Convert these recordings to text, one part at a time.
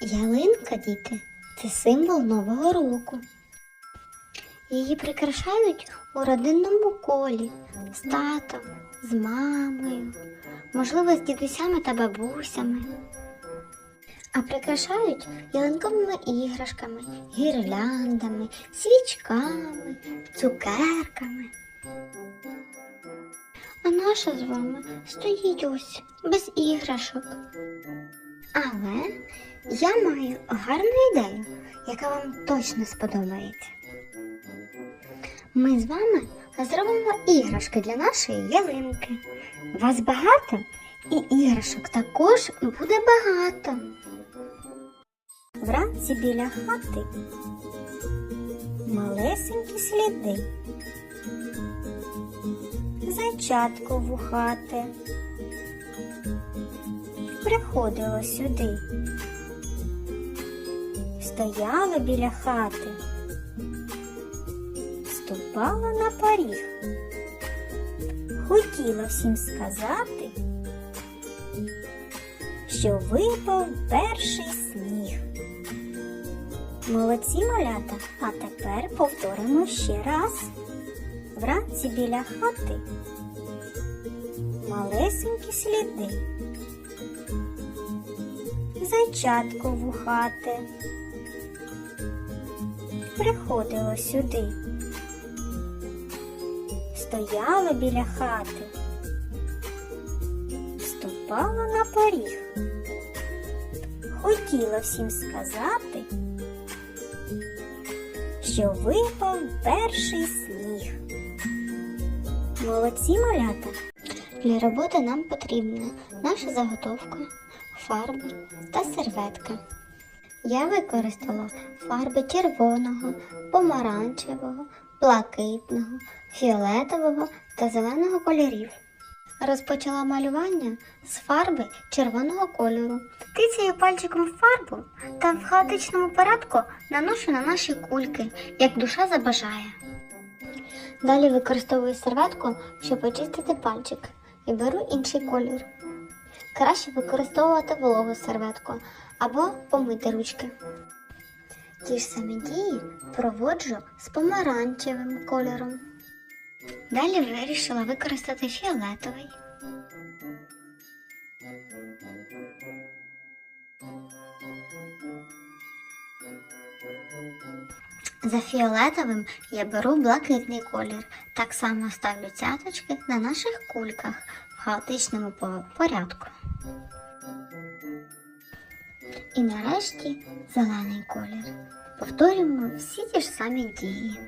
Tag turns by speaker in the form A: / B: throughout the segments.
A: Ялинка, діти, це символ Нового року. Її прикрашають у родинному колі з татом, з мамою, можливо, з дідусями та бабусями. А прикрашають ялинковими іграшками, гірляндами, свічками, цукерками. А наша з вами стоїть ось без іграшок. Але я маю гарну ідею, яка вам точно сподобається. Ми з вами зробимо іграшки для нашої ялинки. Вас багато і іграшок також буде багато.
B: Вранці біля хати малесенькі сліди. Зайчатко вухате приходило сюди, стояла біля хати, ступала на поріг, хотіла всім сказати, що випав перший сніг. Молодці малята, а тепер повторимо ще раз. Вранці біля хати малесенькі сліди. Зайчатко вухате приходило сюди. Стояла біля хати, ступала на поріг. Хотіла всім сказати, що випав перший сніг. Молодці малята.
A: Для роботи нам потрібна наша заготовка, фарби та серветка. Я використала фарби червоного, помаранчевого, блакитного, фіолетового та зеленого кольорів. Розпочала малювання з фарби червоного кольору. Тицяю пальчиком фарбу та в хаотичному порядку наношу на наші кульки, як душа забажає. Далі використовую серветку, щоб очистити пальчик, і беру інший колір. Краще використовувати вологу серветку або помити ручки. Ті ж самі дії проводжу з помаранчевим кольором. Далі вирішила використати фіолетовий. За фіолетовим я беру блакитний колір. Так само ставлю цяточки на наших кульках в хаотичному порядку. І нарешті зелений колір. Повторюємо всі ті ж самі дії.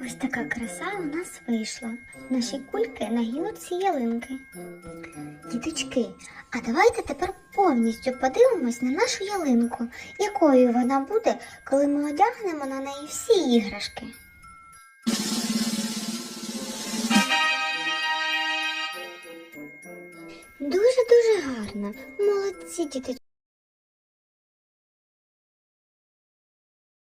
A: Ось така краса у нас вийшла. Наші кульки на гілоці ялинки. Діточки, а давайте тепер повністю подивимось на нашу ялинку, якою вона буде, коли ми одягнемо на неї всі іграшки. Дуже-дуже гарно. Молодці, діточки.